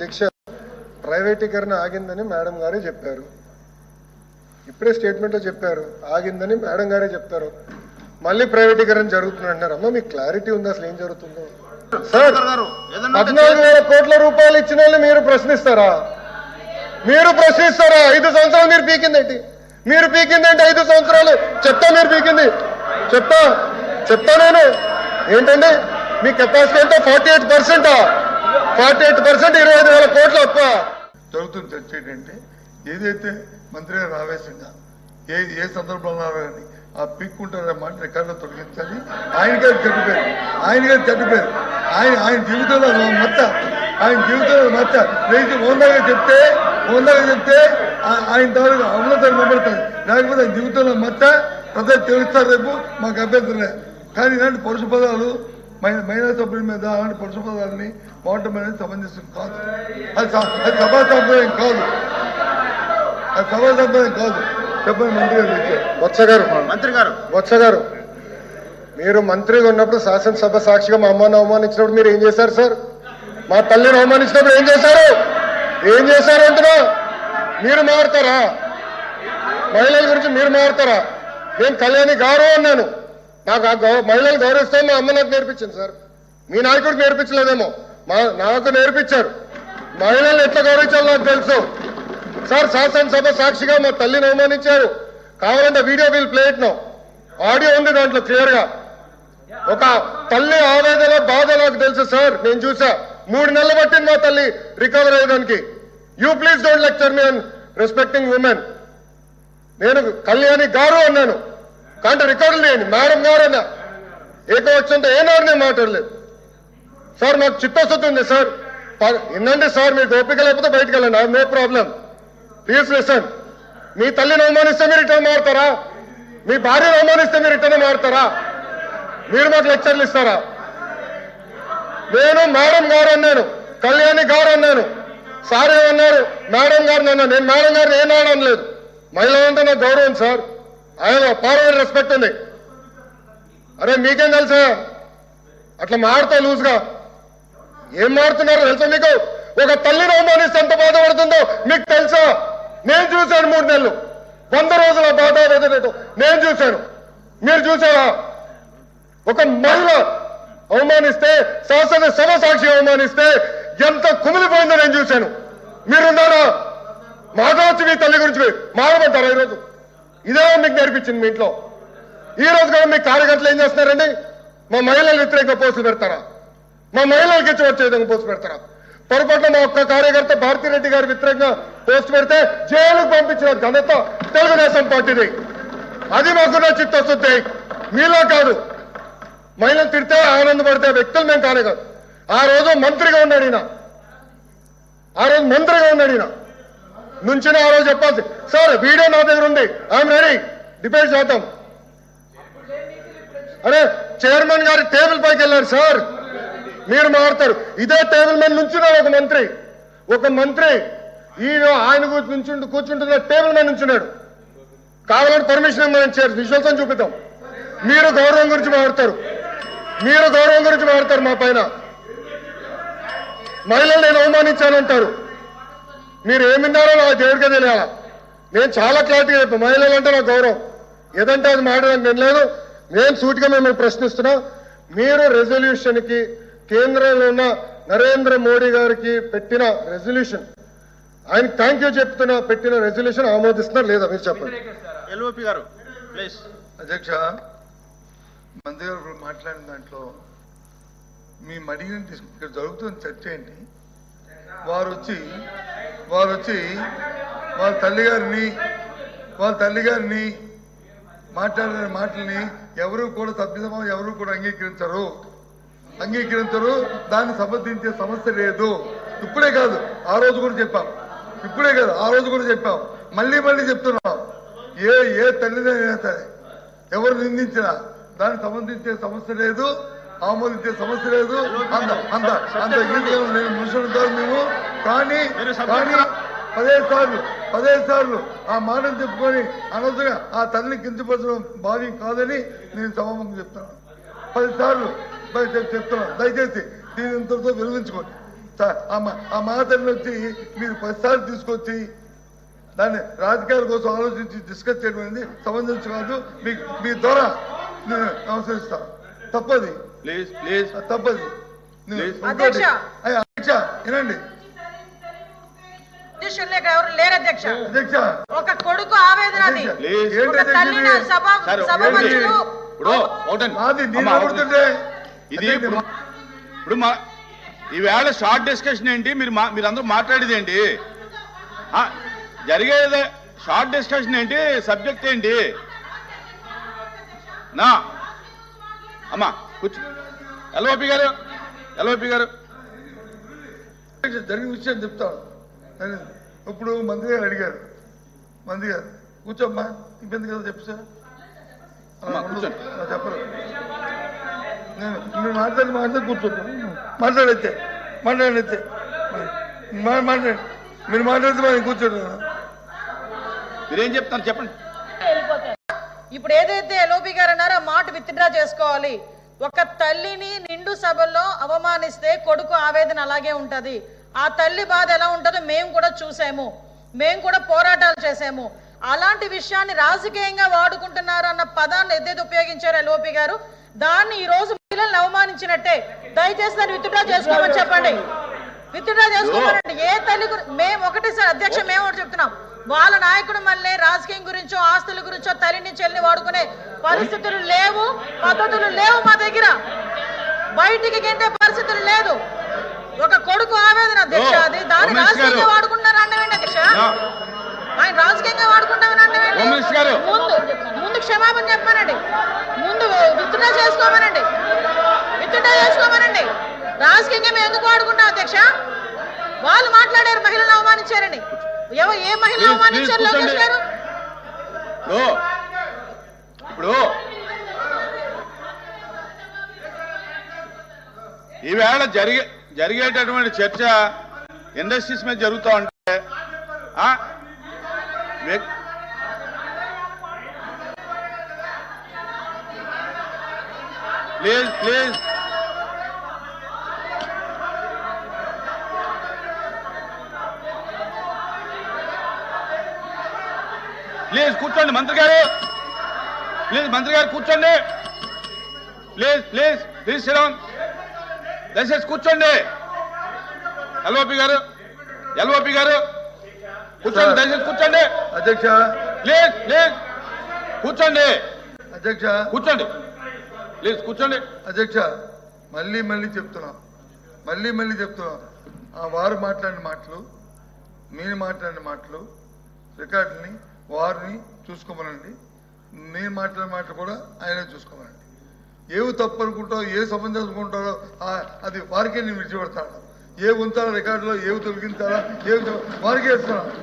దీక్ష ప్రైవేటీకరణ ఆగిందని మేడం గారే చెప్పారు. ఇప్పుడే స్టేట్మెంట్లో చెప్పారు ఆగిందని మేడం గారే చెప్తారు. మళ్ళీ ప్రైవేటీకరణ జరుగుతుంది అంటున్నారు. అమ్మ మీకు క్లారిటీ ఉంది? అసలు ఏం జరుగుతుందో? సార్ పద్నాలుగు వేల కోట్ల రూపాయలు ఇచ్చిన వాళ్ళు మీరు ప్రశ్నిస్తారా? మీరు ప్రశ్నిస్తారా? ఐదు సంవత్సరాలు మీరు పీకిందేంటి? మీరు పీకిందేంటి? ఐదు సంవత్సరాలు? చెప్తా మీరు పీకింది. చెప్తా. చెప్తా నేను. ఏంటండి? మీ కెపాసిటీ అంటే ఫార్టీ ఎయిట్ పర్సెంటా? ఫార్టీ ఎయిట్ పర్సెంట్ ఇరవై ఐదు వేల కోట్ల అప్ప. జరుగుతుంది చర్చ ఏంటంటే ఏదైతే మంత్రి గారు ఆవేశంగా ఏ ఏ సందర్భంలో కానీ ఆ పీక్కుంటారనే మాట రికార్డులో తొలగించాలి. ఆయన గారు చెడ్డపేరు ఆయన గారు చెడ్డపేరు ఆయన ఆయన జీవితంలో మచ్చ. ఆయన జీవితంలో మచ్చ. రైతు ఓందాగా చెప్తే ఓందాగా చెప్తే ఆయన తాలూకు అమలతను నిలబడతారు లేకపోతే ఆయన జీవితంలో మత్త ప్రజలు తెలుస్తారు రేపు మాకు అభ్యంతరం కానీ ఇలాంటి పరుషు పదాలు మహిళ మహిళా సభ్యుల మీద అలాంటి పరుష పదాలని వాడటం అనేది సమంజసం కాదు. అది సభా సంప్రదాయం కాదు. అది సభా సంప్రదాయం కాదు. చెప్పండి మంత్రి గారు వత్స గారు. మంత్రి గారు. వత్స గారు మీరు మంత్రిగా ఉన్నప్పుడు శాసనసభ సాక్షిగా మా అమ్మని అవమానించినప్పుడు మీరు ఏం చేశారు సార్? మా తల్లిని అవమానించినప్పుడు ఏం చేశారు? ఏం చేశారు అంటున్నా? మీరు మారుతారా? మహిళల గురించి మీరు మారుతారా? నేను కళ్యాణి గారు అన్నాను. నాకు ఆ గౌ మహిళలు గౌరవిస్తాం మా అమ్మ నాకు నేర్పించింది సార్. మీ నాయకుడికి నేర్పించలేదేమో. మా నాకు నేర్పించారు. మహిళలు ఎట్లా గౌరవించాలో నాకు తెలుసు. సార్ శాసనసభ సాక్షిగా మా తల్లిని అవమానించారు. కావాలంటే video will play no audio ఉంది దాంట్లో క్లియర్గా ఒక తల్లి ఆవేదన బాధ నాకు తెలుసు సార్. నేను చూసా. మూడు నెలలు పట్టింది మా తల్లి recover అయ్యడానికి you please don't lecture me and respecting women నేను కళ్యాణి గారు అన్నాను. కానీ రికార్డులు లేని మేడం గారు అన్నా ఏకవచ్చంతో ఏనాడు నేను మాట్లాడలేదు. సార్ నాకు చిత్తశుద్ధి ఉంది సార్. ప- వినండి సార్ మీకు ఓపిక లేకపోతే బయటకు వెళ్ళండి. I no problem. Please listen. మీ తల్లిని అవమానిస్తే మీరు రిటర్న్ మారుతారా? మీ భార్యను అవమానిస్తే మీరు రిటర్న్ మారుతారా? మీరు మాకు లెక్చర్లు ఇస్తారా? నేను మేడం గారు అన్నాను. కళ్యాణి గారు అన్నాను. సార్ ఏమన్నారు? మేడం గారిని అన్నాను నేను మేడం గారిని ఏం అనలేదు. మహిళ అంటే నాకు గౌరవం సార్. ఆయన పార్వర్ రెస్పెక్ట్ ఉంది. అరే మీకేం తెలుసా? అట్లా మారుతా లూజ్గా. ఏం మారుతున్నారో తెలుసా మీకు? ఒక తల్లిని అవమానిస్తే ఎంత బాధపడుతుందో మీకు తెలుసా? నేను చూశాను మూడు నెలలు. వంద రోజుల బాధ వేదనతో నేను చూశాను. మీరు చూసారా ఒక మహిళ అవమానిస్తే శాసన సభ సాక్షి అవమానిస్తే ఎంత కుమిలిపోయిందో నేను చూశాను. మీరున్నారా? వచ్చి మీ తల్లి గురించి మారమంటారా ఈరోజు? ఇదే మీకు నేర్పించింది మీ ఇంట్లో. ఈ రోజు కూడా మీ కార్యకర్తలు ఏం చేస్తున్నారండి? మా మహిళలు వ్యతిరేక పోస్టులు పెడతారా? మా మహిళలకు ఇచ్చి వచ్చే విధంగా పోస్ట్ పెడతారా? పొరపాటున మా ఒక్క కార్యకర్త భారతిరెడ్డి గారు వ్యతిరేకంగా పోస్ట్ పెడితే జైలుకు పంపించిన ఘనత తెలుగుదేశం పార్టీది. అది మాకున్న చిత్తశుద్ధి. మీలో కాదు. మహిళలు తిడితే ఆనందపడితే వ్యక్తులు మేము కానే కాదు. ఆ రోజు మంత్రిగా ఉన్నాడు ఈయన. ఆ రోజు మంత్రిగా ఉన్నాడు ఈయన. నుంచిన ఆ రోజు చెప్పాల్సి సార్ వీడియో నా దగ్గర ఉంది. ఐఎమ్ రెడీ డిబేట్ చేద్దాం. అరే చైర్మన్ గారి టేబుల్ పైకి వెళ్ళారు సార్. మీరు మారుతారు. ఇదే టేబుల్ మీద నుంచున్నారు ఒక మంత్రి. ఒక మంత్రి ఈయన ఆయన కూర్చు- కూర్చుంటున్న టేబుల్ మీద నుంచున్నాడు. కావాలంటే పర్మిషన్ ఇవ్వమని విశ్వాసం విజువల్స్ చూపిద్దాం. మీరు గౌరవం గురించి మారుతారు. మీరు గౌరవం గురించి మారుతారు మా పైన. మహిళలు నేను అవమానించానంటారు. మీరు ఏమిన్నారో నాకు దేవుడికే తెలియాలా? నేను చాలా క్లారిటీగా చెప్పాను మహిళలు అంటే నాకు గౌరవం. ఏదంటే అది మాట్లాడడానికి నేను లేదు. నేను సూటిగా మిమ్మల్ని ప్రశ్నిస్తున్నా. మీరు రెజల్యూషన్కి కేంద్రంలో ఉన్న నరేంద్ర మోడీ గారికి పెట్టిన రెజల్యూషన్. ఆయన థ్యాంక్ యూ చెప్తున్నా పెట్టిన రెజల్యూషన్ ఆమోదిస్తున్నారు లేదా మీరు చెప్పండి. ఎల్ఓపి గారు ప్లీజ్. అధ్యక్ష మంత్రి గారు ఇప్పుడు మాట్లాడిన దాంట్లో మీ మడిగిన ఇక్కడ జరుగుతున్న చర్చ ఏంటి? వారు వచ్చి వారు వచ్చి వాళ్ళ తల్లి గారిని వాళ్ళ తల్లి గారిని మాట్లాడిన మాటల్ని ఎవరు కూడా సభ్యసమం ఎవరు కూడా అంగీకరించరు. అంగీకరించరు దాన్ని సమర్థించే సమస్య లేదు. ఇప్పుడే కాదు ఆ రోజు కూడా చెప్పాం. ఇప్పుడే కాదు ఆ రోజు కూడా చెప్పాం. మళ్ళీ మళ్ళీ చెప్తున్నాం. ఏ ఏ తల్లిదైనా సరే ఎవరు నిందించినా దాన్ని సంబంధించే సమస్య లేదు ఆమోదించే సమస్య లేదు. అంత అంత అంత ఈజీగా నేను మనుషులు కాదు మేము. కానీ కానీ పదిహేను సార్లు పదిహేను సార్లు ఆ మాటను చెప్పుకొని అనవసరంగా ఆ తల్లిని కించపరచడం భావ్యం కాదని నేను సభముఖం చెప్తాను పది సార్లు చెప్తున్నాను దయచేసి దీని ఇంతటితో విరమించుకోండి. త- ఆ మాటలను వచ్చి మీరు ప్రతిసారి తీసుకొచ్చి దాన్ని రాజకీయాల కోసం ఆలోచించి డిస్కస్ చేయడం అనేది సంబంధించి కాదు. మీ మీ ద్వారా నేను నమస్కరిస్తా తప్పది. Please please. తప్పది. అధ్యక్ష వినండి. లేక ఎవరు లేరు అధ్యక్ష? అధ్యక్ష. ఒక కొడుకు ఆవేదన అది. ఒక సభ సభ ఇది ఇప్పుడు మా ఈవేళ షార్ట్ డిస్కషన్ ఏంటి? మీరు మీరందరూ మాట్లాడేది ఏంటి? ఆ, జరిగేది షార్ట్ డిస్కషన్ ఏంటి? సబ్జెక్ట్ ఏంటి? నా. అమ్మా కూర్చో. ఎల్ఓపి గారు ఎల్ఓపి గారు. జరిగిన విషయం చెప్తాను నేను ఇప్పుడు మంత్రి గారు అడిగారు. మంత్రి గారు కూర్చోమ్మా ఇబ్బంది కదా చెప్పు సార్. చెప్పరు. నేను మీరు మాట్లాడి మాట్లాడి కూర్చోండి మాట్లాడైతే మాట్లాడైతే మా- మాట్లాడి. మీరు మాట్లాడితే మనం కూర్చోండి మీరేం చెప్తారు చెప్పండి. ఇప్పుడు ఏదైతే ఎల్ఓపి గారు అన్నారో ఆ మాట విత్డ్రా చేసుకోవాలి. ఒక తల్లిని నిండు సభల్లో అవమానిస్తే కొడుకు ఆవేదన అలాగే ఉంటది. ఆ తల్లి బాధ ఎలా ఉంటుందో మేము కూడా చూసాము. మేము కూడా పోరాటాలు చేసాము. అలాంటి విషయాన్ని రాజకీయంగా వాడుకుంటున్నారు అన్న పదాన్ని ఎద్దేది ఉపయోగించారు ఎల్ఓపి గారు? దాన్ని ఈ రోజు మహిళలను అవమానించినట్టే. దయచేసి దాన్ని విత్డ్రా చేసుకోమని చెప్పండి. విత్డ్రా చేసుకోమనండి. ఏ తల్లి మేము ఒకటి సార్ అధ్యక్ష మేము ఒకటి చెప్తున్నాం. వాళ్ళ నాయకుడు మళ్ళీ రాజకీయం గురించో ఆస్తుల గురించో తల్లిని చెల్లిని వాడుకునే పరిస్థితులు లేవు. పద్ధతులు లేవు మా దగ్గర. బయటికి గెంటే పరిస్థితులు లేదు. ఒక కొడుకు ఆవేదన అధ్యక్ష ఓ, అది దాన్ని ఉమేష్ గారు. రాజకీయంగా అధ్యక్ష? ఆయన వాడుకుంటామని. ముందు ముందు క్షమాపణ చెప్పానండి ముందు విత్డ్రా చేసుకోమనండి. విత్డ్రా చేసుకోమనండి. రాజకీయంగా మేము ఎందుకు వాడుకుంటాం అధ్యక్ష? వాళ్ళు మాట్లాడారు మహిళలను ఏ అవమానించారు లోకేష్. గారు? ఇప్పుడు ఈవేళ జరిగే జరిగేటటువంటి చర్చ ఇండస్ట్రీస్ మీద జరుగుతూ ఉంటే ఆ? Please please. ప్లీజ్ కూర్చోండి మంత్రి గారు. ప్లీజ్ మంత్రి గారు కూర్చోండి. Please please please Shriram. దయచేసి కూర్చోండి. ఎల్ఓపి గారు ఎల్ఓపి గారు కూర్చోండి దయచేసి కూర్చోండి. అధ్యక్ష. Please please. కూర్చోండి. అధ్యక్ష. కూర్చోండి. ప్లీజ్ కూర్చోండి. అధ్యక్ష మళ్ళీ మళ్ళీ చెప్తున్నాం. మళ్ళీ మళ్ళీ చెప్తున్నాం. ఆ వారు మాట్లాడిన మాటలు మీరు మాట్లాడిన మాటలు రికార్డుని వారిని చూసుకోమనండి. నేను మాట్లాడిన మాటలు కూడా ఆయనే చూసుకోమనండి. ఏవి తప్పు అనుకుంటారో ఏ సంబంధం అనుకుంటారో అది వారికే నేను విడిచిపెడతాను. ఏ ఉంచాలో రికార్డులో ఏవి తొలగించారా ఏవి వారికే ఇస్తున్నాను